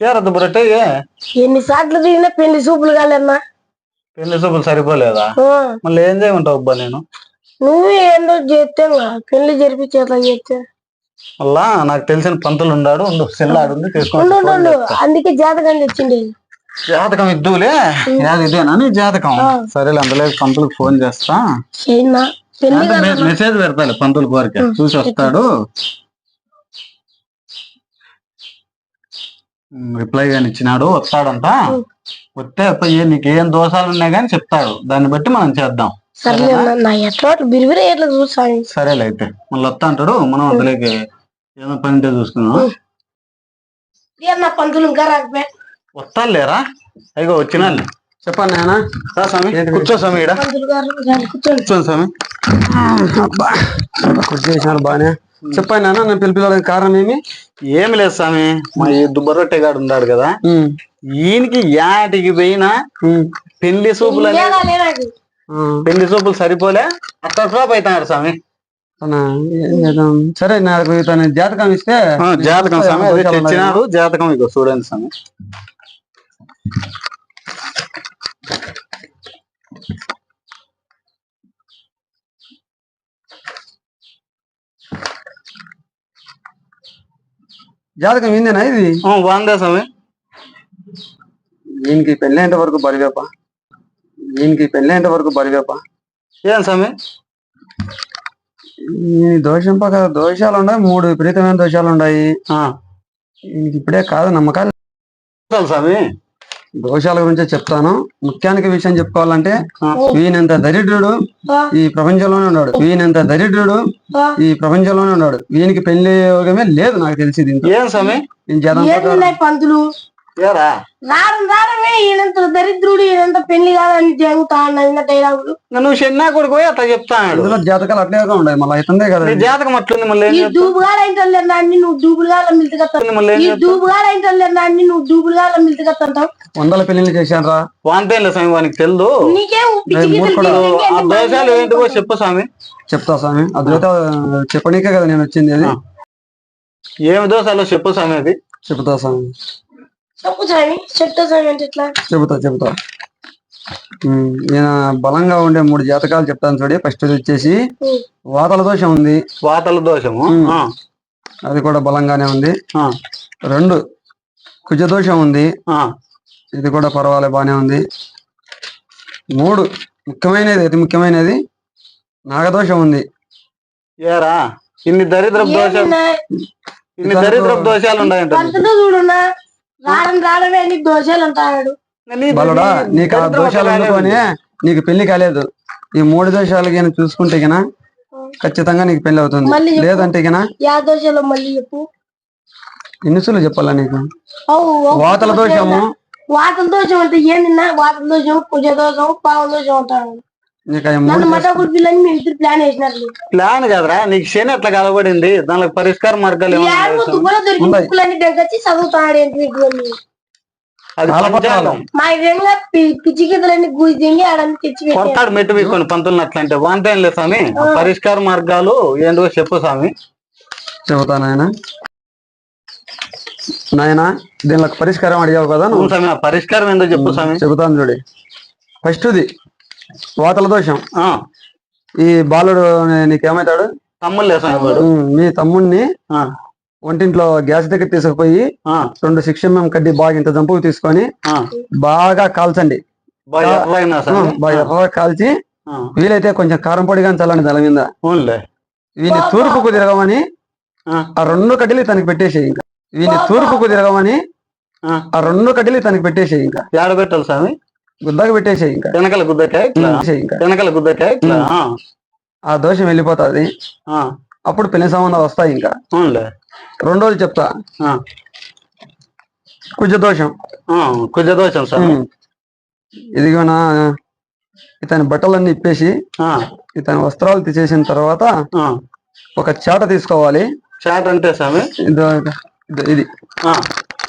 ఏరద్దు బురటే ఎన్ని సార్లు తిరిగినా పెళ్ళి చూపులు కాలేమ్మా పెళ్ళి చూపులు సరిపోలేదా? మళ్ళీ ఏం చేయమంటావు అబ్బా నేను? నువ్వే ఏందో చేస్తే పెళ్ళి జరిపించేట్లా చేస్తే మళ్ళా నాకు తెలిసిన పంతులు ఉండాడు ఉండు సెల్లాడు అందుకే జాతకం తెచ్చిండి. జాతకం ఇద్దులే ఇదేనా నీ జాతకం. సరేలే అందులో పంతులకు ఫోన్ చేస్తా. మెసేజ్ పెడతాలే పంతులు కోరిక. చూసి వస్తాడు. రిప్లై గాని ఇచ్చినాడు వస్తాడంట. వస్తే నీకు ఏం దోషాలు ఉన్నాయి కానీ చెప్తాడు. దాన్ని బట్టి మనం చేద్దాం. సర్లే అయితే. మళ్ళీ వస్తా అంటాడు. మనం అందులోకి ఏదో పని ఉంటే చూసుకుందాం. వస్తాను లేరా? అయ్యో వచ్చినా చెప్పండి నాయన. రా స్వామి. కూర్చో స్వామి కూర్చోండి. స్వామి. చేసినారు బానే. చెప్పండి నాన్న నేను పిలిపిలడానికి కారణం ఏమి? ఏమి లేదు స్వామి మా ఈ దుబ్బరొట్టెగాడు ఉన్నాడు కదా. ఈయనకి యాటికి పోయినా పెళ్ళి సూపులు పెళ్ళి సూపులు సరిపోలే అక్కడ డ్రాప్ అవుతున్నాడు స్వామి. సరే నాకు తన జాతకం ఇస్తే జాతకం స్వామి అదే జాతకం ఇగో చూడండి స్వామి. జాతకం ఏందేనా ఇది? బాగుందా స్వామి? దీనికి పెళ్ళేంత వరకు బరివేప? దీనికి పెళ్ళేంత వరకు బరివేప? ఏం స్వామి? దోషం పక్క దోషాలు ఉన్నాయి మూడు విపరీతమైన దోషాలు ఉన్నాయి. ఆ, దీనికి ఇప్పుడే కాదు నమ్మకాలు. స్వామి. దోషాల గురించి చెప్తాను. ముఖ్యానికి విషయం చెప్పుకోవాలంటే ఆ. వీనంత దరిద్రుడు ఈ ప్రపంచంలోనే ఉన్నాడు. వీనంత దరిద్రుడు. ఈ ప్రపంచంలోనే ఉన్నాడు. వీనికి పెళ్ళి యోగమే లేదు నాకు తెలిసి దీంతో. నేను ఏరా ఈయనంత దరిద్రుడు ఈయనంత పెళ్ళి కాదని జరుగుతా అన్న డైలాగులు నువ్వు చెన్నా కొడుకు పోయి అట్లా చెప్తాడు. ఇందులో జాతకాలు అట్లేగా ఉన్నాయి మళ్ళీ అవుతుందే కదా నీ జాతకం అట్లుంది మళ్ళీ ఏం ఈ అయితే దాన్ని నువ్వు మిల్తుకత్తావు మళ్ళీ ఈ అయితే దాన్ని నువ్వు వందల పెళ్ళిళ్ళు చేశాను రా స్వామి వానికి తెలుదు. నీకేం ఆ దోషాలు ఏంటివో చెప్పు స్వామి. చెప్తా స్వామి. అద్వైత చెప్పనీకే కదా నేను వచ్చింది అది. ఆ. ఏమి దోషాలు చెప్పు స్వామి అది. చెప్తా స్వామి. స్వామి చెప్తా స్వామి అంటే ఇట్లా చెబుతా చెబుతా. నేను బలంగా ఉండే మూడు జాతకాలు చెప్తాను చూడి. ఫస్ట్ వచ్చేసి. వాతల దోషం ఉంది. వాతల దోషము. అది కూడా బలంగానే ఉంది. ఆ, రెండు కుజ దోషం ఉంది. ఆ. ఇది కూడా పర్వాలే బానే ఉంది. మూడు ముఖ్యమైనది అతి ముఖ్యమైనది నాగదోషం ఉంది. ఏరా? ఇన్ని దరిద్రపు దోషాలు? ఇన్ని దరిద్రపు దోషాలు ఉన్నాయంట అన్ని దోషాలు బలుడా నీకు ఆ దోషాలు ఉంది. నీకు పెళ్ళి కాలేదు. ఈ మూడు దోషాలు గిన చూసుకుంటే గిన ఖచ్చితంగా నీకు పెళ్ళి అవుతుంది. లేదంటే గిన యా దోషాలు మళ్ళీ చెప్పు. ఎన్నిసులు చెప్పాలా నీకు? వాతల దోషము. వాతల దోషం అంటే ఏంటిన్నా వాతల దోషం కుజ దోషం పావుల దోషం అంటాడు. ప్లాన్ కదరా నీకు శని ఎట్లా కలబడింది దానికి పరిష్కార మార్గాలు. కొడతాడు మెట్టు పంతులు అట్లంటే. వాంతేం లేదు స్వామి? ఆ. పరిష్కార మార్గాలు ఏంటో చెప్పు స్వామి. చెబుతా నాయన. నాయన దీనికి పరిష్కారం అడిగావు కదా నువ్వు? స్వామి ఆ పరిష్కారం ఏందో చెప్పు స్వామి. చెబుతాను చూడి. ఫస్ట్ది వాతల దోషం. ఆ, ఈ బాలుడు నీకేమవుతాడు తమ్ముళ్ళు మీ తమ్ముడిని ఆ, వంటింట్లో గ్యాస్ దగ్గర తీసుకుపోయి ఆ, రెండు శిక్ష మేము కడ్డి బాగా ఇంత జంపుకు తీసుకొని ఆ. బాగా కాల్చండి. బాగా కాల్చి వీలైతే కొంచెం కారం పొడి కానీ చల్లండి తల మీద. వీని తూర్పుకు తిరగమని ఆ, ఆ రెండు కడ్డీలు తనకి పెట్టేసేయి ఇంకా. వీని తూర్పుకు తిరగమని ఆ. ఆ రెండు కడ్డీలు తనకి పెట్టేసేయి ఇంకా. ఏడ పెట్టాలి స్వామి? గుద్దకు పెట్టేసేయి ఇంకా. వెనకాల గుద్దకా ఇట్లా. ఇంకా. వెనకాల గుద్దకా ఇట్లా. ఆ, దోషం వెళ్ళిపోతుంది. ఆ, అప్పుడు పెళ్ళి సంబంధాలు వస్తాయి ఇంకా. అవునులే. రెండోది చెప్తా. ఆ, కుజ దోషం. ఆ, కుజ దోషం స్వామి ఉమ్. ఇదిగోనా ఇతని బట్టలన్నీ ఇప్పేసి ఆ, ఇతని వస్త్రాలు తీసేసిన తర్వాత ఆ. ఒక చాట తీసుకోవాలి. చాట్ అంటే స్వామి ఇదో-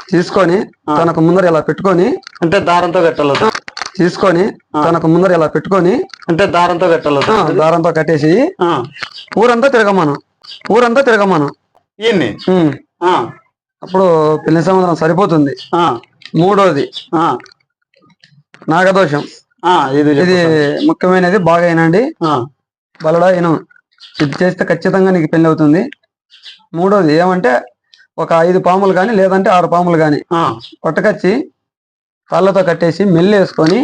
తీసుకొని తనకు ముందర ఇలా పెట్టుకొని అంటే దారంతో కట్టాలి. తీసుకొని తనకు ముందర ఇలా పెట్టుకొని అంటే దారంతో కట్టాలి. దారంతో కట్టేసి ఊరంతా తిరగమను. ఊరంతా తిరగమను. అప్పుడు పెళ్ళి సంవత్సరం సరిపోతుంది. ఆ, మూడోది ఆ, నాగదోషం. ఇది ముఖ్యమైనది బాగా అయినండి బలడా ఇను ఇది చేస్తే ఖచ్చితంగా నీకు పెళ్ళి అవుతుంది. మూడోది ఏమంటే ఒక ఐదు పాములు కానీ లేదంటే ఆరు పాములు కానీ. పట్టుకొచ్చి కాళ్ళతో కట్టేసి మెల్లి వేసుకొని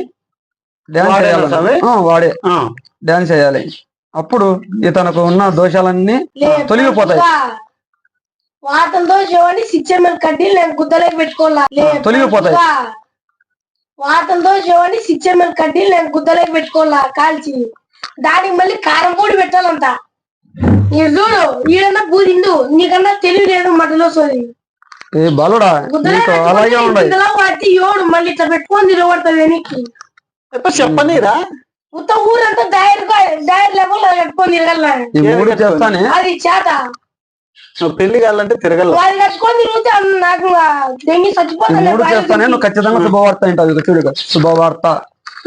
డ్యాన్స్ చేయాలి వాడే. ఆ, డ్యాన్స్ చేయాలి. అప్పుడు ఇతనికి ఉన్న దోషాలన్నీ లే, తొలగిపోతాయి. వాతంతో శివాన్ని శిక్ష మీద కట్టి నేను గుద్దలోకి పెట్టుకోవాలా? తొలగిపోతాయి. వాతంతో శివాన్ని శిక్ష మీద కట్టి నేను గుద్దలోకి పెట్టుకోవాలా? కాల్చి. దానికి మళ్ళీ కారం పొడి పెట్టాలంట. చూడు ఈడన్నా పూరిండు నీకన్నా తెలివి లేదు మటలో సోది ఏ బలుడా నీకు అలాగే పట్టి ఏడు మళ్ళీ ఇట్లా పెట్టుకొని తిరగబడుతుంది వెనక్కి చెప్పనీరా మొత్తం ఊరంతా డైర్ డైర్ లెవెల్ కట్టుకొని తిరగల ఈ మూడు చేస్తానే? అది చేత. నువ్వు పెళ్ళి కావాలంటే తిరగల వాళ్ళు కట్టుకొని తిరుగుతే నాకు దెంగి చచ్చిపోతాను మూడు చేస్తానే? నువ్వు ఖచ్చితంగా శుభవార్త ఏంటది చూడు. శుభవార్త.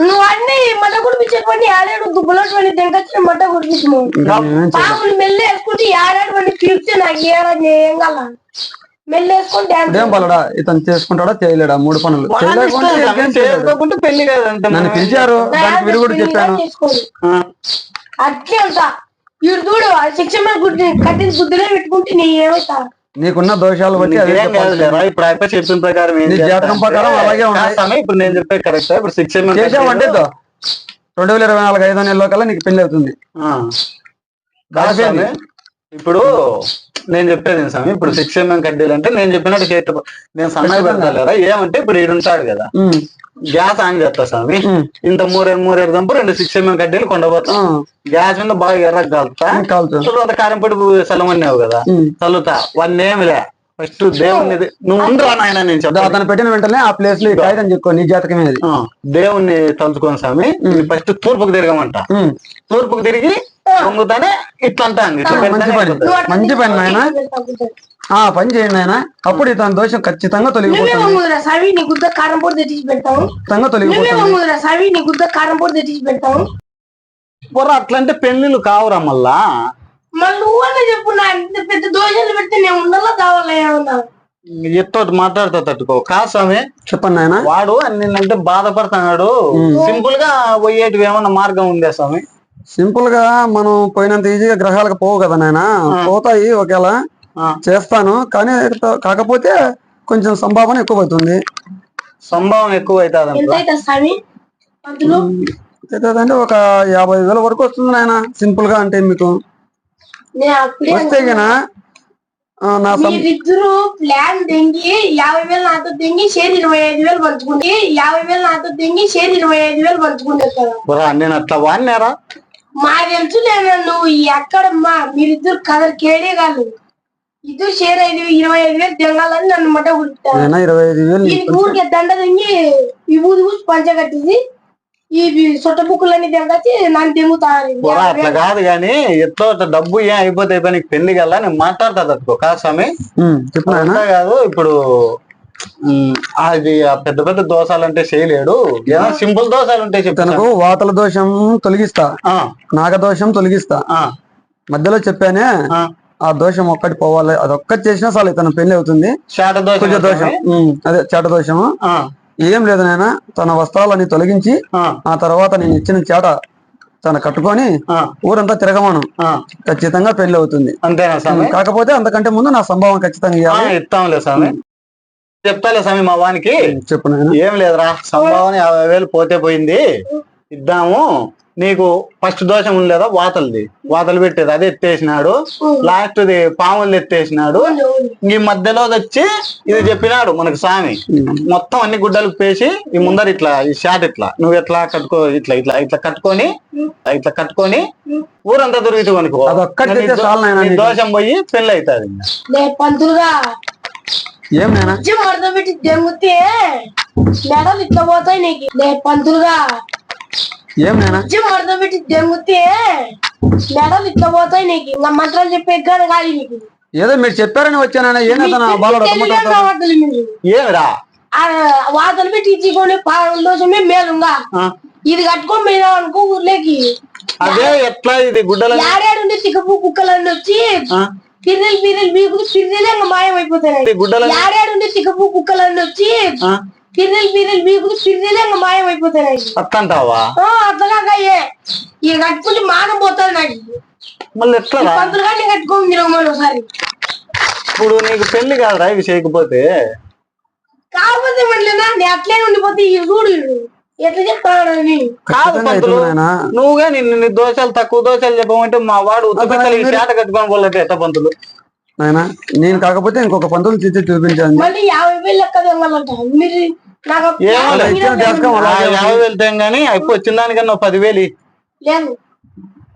నువ్వు అన్ని మట్ట కుడిపించేటువంటి ఆడాడు దుబ్బులటువంటి దెంకొచ్చిన మట్ట కుడిపించము? పాములు మెల్లి వేసుకుంటే ఆడాడు పీకితే నాకు ఏ ఏం కాల బలడా ఇతను చేసుకుంటాడా? చేయలేడా? మూడు పనులు. చేయలేకుంటే పెళ్ళి కాదంటే నన్ను పిలిచారు. దానికి విరుగుడు చెప్పాను. చేసుకోండి. ఆ, అట్లే ఉంటా. వీడు చూడు ఆ శిక్ష మీద గుడ్డి కట్టిన గుడ్డులే పెట్టుకుంటే నీ ఏమవుతా నీకున్న దోషాలు బట్టి ఇప్పుడు అయిపోయి చెప్పిన ప్రకారం జాతకం ప్రకారం అలాగే ఉన్నాయి. ఇప్పుడు నేను చెప్పే కరెక్ట్ ఇప్పుడు శిక్ష చేసావంటే. రెండు వేల ఇరవై నాలుగు ఐదో నెలలో కల్లా నీకు పెళ్ళి అవుతుంది. ఇప్పుడు నేను చెప్పేది స్వామి? ఇప్పుడు శిక్ష ఏమేమి కడ్డీలు అంటే నేను చెప్పినట్టు చేత నేను సన్నగా పెడతాలేరా ఏమంటే ఇప్పుడు ఈడు ఉంటాడు కదా గ్యాస్ ఆన్ చేస్తా స్వామి. ఇంత మూరేరు మూరేరు దంపు రెండు శిక్ష ఏమేమి కడ్డీలు కొండపోతాం. గ్యాస్ మీద బాగా కాలుతుంది. తర్వాత కారం పొడి చల్లమన్నావు కదా. చల్లుతా. వన్ ఏమిలే ఫస్ట్ దేవుని నువ్వు ఉండరా నాయన నేను అదో చెప్తా అతను పెట్టిన వెంటనే ఆ ప్లేస్లో కాగితం చెప్పుకో నీ జాతకమే దేవుణ్ణి తలుచుకోని స్వామి. ఫస్ట్ తూర్పుకు తిరగమంట. తూర్పుకు తిరిగి పొంగుతానే ఇట్లా అంటాను మంచి పని. అయిపోతుంది. మంచి పని నాయన. ఆ పని చేయండి ఆయన అప్పుడు ఇతని దోషం ఖచ్చితంగా తొలగిపోతుంది. వంగుదురా సావి నీ గుద్ద కారం పొడి తెచ్చి పెడతావు. ఖచ్చితంగా నువ్వే తొలగిపోతుంది వంగుదురా సావి నీ గుద్ద కారం పొడి తెచ్చి పెడతావు. బుర్ర అట్లంటే పెళ్ళిళ్ళు కావురా మళ్ళా? మళ్ళీ చెప్పు పెద్ద దోషాలు పెడితే నేను ఉండాలా కావాలా ఏమన్నా? ఎత్తో మాట్లాడుతా తట్టుకో. కాదు స్వామి చెప్పండి నాయన. వాడు నిన్నంటే బాధపడుతున్నాడు సింపుల్గా పోయేటివి ఏమన్నా మార్గం ఉందా స్వామి సింపుల్గా మనం పోయినంత ఈజీగా గ్రహాలకు పోవు కదా నాయన. పోతాయి ఒకేలా. చేస్తాను. కానీ కాకపోతే కొంచెం సంభావన ఎక్కువ అవుతుంది సంభావన ఎక్కువ అవుతుంది అంటే ఒక యాభై వేల వరకు వస్తుంది నాయన సింపుల్గా అంటే మీకు. వస్తే గన నా మీరిద్దరు ప్లాన్ దెంగి యాభై వేలు నాతో దెంగి షేర్ ఇరవై ఐదు వేలు పంచుకుంటే యాభై వేలు నాతో దెంగి షేర్ ఇరవై ఐదు వేలు పంచుకుంటే కదా. నేను అట్లా వాడినారా? మా తెలుసు నేను నువ్వు ఎక్కడమ్మా మీరిద్దరు కదర్ కేడే కాదు ఇద్దరు షేర్ ఐదు ఇరవై ఐదు వేలు దెంగాలని నన్ను మట కుడుతాను ఇరవై ఐదు వేలు ఊరికే దండ దెంగి ఈ ఊది ఊసి పంచ కట్టింది. ఈ సొట్ట బుక్కులన్నీ దెంగచ్చి నన్ను బుర్రా అట్లా కాదు గాని ఎట్లో డబ్బు ఏం అయిపోతే అయిపోయి నీకు పెళ్ళి కల్లా నేను మాట్లాడతా తట్టుకో కాదు స్వామి. కాదు ఇప్పుడు అది పెద్ద పెద్ద దోషాలు అంటే చేయలేడు సింపుల్ దోషాలు ఉంటే చెప్తాను తనకు వాతల దోషం తొలగిస్తా. నాగదోషం తొలగిస్తా. మధ్యలో చెప్పానే ఆ. దోషం ఒక్కటి పోవాలి. అది ఒక్కటి చేసినా చాలు ఇతను పెళ్ళి అవుతుంది. దోషం అదే చేట దోషము. ఆ, ఏం లేదు నాయన తన వస్త్రాలని తొలగించి ఆ, తర్వాత నేను ఇచ్చిన చేట తన కట్టుకొని ఊరంతా తిరగమను. ఆ. ఖచ్చితంగా పెళ్ళి అవుతుంది. అంతేనా కాకపోతే అంతకంటే ముందు నా సంభావం ఖచ్చితంగా ఇస్తాంలే స్వామి చెప్తాలే స్వామి మా వానికి. ఏం లేదురా సంభావన యాభై వేలు పోతే పోయింది. ఇద్దాము. నీకు ఫస్ట్ దోషం ఉంది లేదా వాతలది. వాతలు పెట్టేది. అది ఎత్తేసినాడు. లాస్ట్ ది పాములు ఎత్తేసినాడు ఈ మధ్యలో వచ్చి ఇది చెప్పినాడు మనకు స్వామి. మొత్తం అన్ని గుడ్డలు పేసి ఈ ముందర ఇట్లా ఈ షాట్ ఇట్లా. నువ్వు ఎట్లా కట్టుకో ఇట్లా ఇట్లా ఇట్లా కట్టుకొని ఇట్లా కట్టుకొని ఊరంతా దొరికి అనుకో. దోషం పోయి పెళ్ళి అవుతుంది ఇంకా. లే పంతులుగా ఏం మడత పెట్టి దెంగితే మెడలు ఇట్లా పోతాయి నీకు. లే పంతులుగా ఏం ఇచ్చి మడత పెట్టి దెంగితే మెడలు ఇట్లా పోతాయి నీకు. ఇంకా మంత్రాలు చెప్పే కాదు కాదు నీకు. ఏదో మీరు చెప్పారని వచ్చానైనా ఏదైనా బాలడు ఏమిరా? వాతలు పెట్టి ఇచ్చుకొని దోషమే మేలుగా ఇది కట్టుకొని పోయినా అనుకో ఊర్లోకి. అదే ఎట్లా ఇది గుడ్డల తికపు కుక్కలన్నీ వచ్చి పిర్రెలు పిర్రెలు బీకులు పిర్రెలే ఇంకా మాయం అయిపోతాయి. ఈ గుడ్డలు యాడాడుండి తికపు కుక్కలన్నీ వచ్చి పిర్రెలు పిర్రెలు బీకులు పిర్రెలే ఇంకా మాయం అయిపోతాయి. అట్లంటావా అట్లాగా ఇక కట్టుకుంటే మానం పోతుంది నాకు. మళ్ళీ ఎట్లా? పంతులు కానీ కట్టుకోండి మీరు ఒకసారి. ఇప్పుడు నీకు పెళ్ళి కాదురా ఇవి చేయకపోతే. కాకపోతే మళ్ళీ అట్లే ఉండిపోతే ఈ చూడు. ఎట్లా కాదు పంతులు. నువ్వుగా నిన్ను నీ దోషాలు తక్కువ దోషాలు చెప్పమంటే మా వాడు ఉత్తపిత్తలు ఈ చేట కట్టుకొని పోలేదు ఎట్ట పంతులు? నాయన నేను కాకపోతే ఇంకొక పంతులు తీసి చూపించాను మళ్ళీ యాభై వేలు లెక్క మీరు యాభై వేలు జాతకం తెమ్మంటారు. అలాగే ఉంది. యాభై వెళ్తాం గానీ అయిపో వచ్చిన దానికన్నా పదివేలు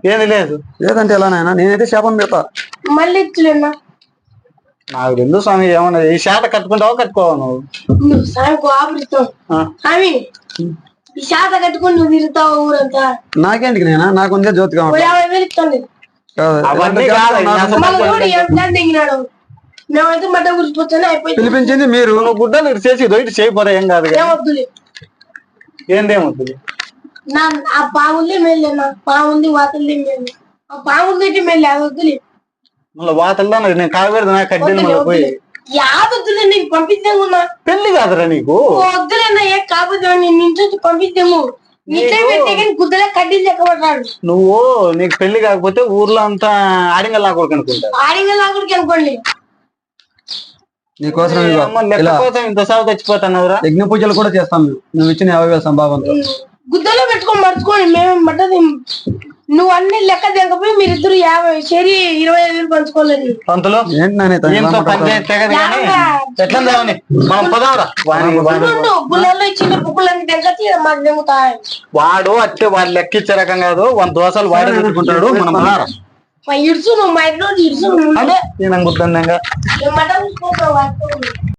ఏంది లేదు. లేదంటే ఎలా నాయన? నేనైతే శాపం పెడతా మళ్ళీ ఇచ్చలేనా? నాకు తెలుసు స్వామి ఏమన్నా ఈ చేట కట్టుకుంటావా కట్టుకోవా నువ్వు? ఆ, స్వామి ఈ శాత కట్టుకొని నువ్వు తిరుగుతావు ఊరంతా? నాకేంటికి నాయన నాకుందే జ్యోతి ఓ కావాలి యాభై వేలు ఇస్తాను కాదు. అవన్నీ ఇలాంటి కాదు, జాతకం నాకు అసలు మళ్ళీ కూడా ఎంత దిగినాడు మేమైతే మడ్డ గురిసిపోతానే అయిపోయింది. పిలిపించింది మీరు. నువ్వు గుడ్డలు ఇటు చేసి ఇటు చేయపోరా ఏం కాదు కానీ. ఏమొద్దులే. ఏందేమవుతుంది నా ఆ పాములే మేలే నా పాముంది వాతలే మేలు. ఆ పాములు తిట్టి మేలే అది వద్దులే మళ్ళీ వాతల్లో నేను కాగబెడదు నా మళ్ళీ పోయి. వద్దులే. యాదొద్దులే నీకు పంపిద్దామున్నా పెళ్ళి కాదురా నీకు? వద్దులేనా ఏ కాకపోతే నేను ఇంటి పంపిద్దాము. నీకే పెట్టే కానీ గుద్దలే కడ్డీలు చెక్కబడ్డాడు. నువ్వు నీకు పెళ్ళి కాకపోతే ఊర్లో అంతా ఆడింగ లాకూడదు అనుకుంటా లాగుడికి అనుకోండి. నీకోసం కోసం ఇంత సాగు తెచ్చిపోతున్నావురా యజ్ఞ పూజలు కూడా చేస్తాం నువ్వు ఇచ్చిన యాభై వేల సంభావంతో. గుద్దలో పెట్టుకొని మర్చుకోండి మేము పడ్డది నువ్వు అన్ని లెక్క తెగపోయి మీరిద్దరు యాభై షేరి ఇరవై ఐదు వేలు పంచుకోలేదు? పంచాయతీ ఎట్లా మనం పదావరా ఇచ్చిన బుక్కులన్నీ మాకు తెగుతాయి వాడు అట్టే వాడు లెక్క ఇచ్చే రకం కాదు వంద దోశలు వాడే పెట్టుకుంటాడు మనం పదారా. నువ్వు మా ఇంట్లో అదే నేను మటన్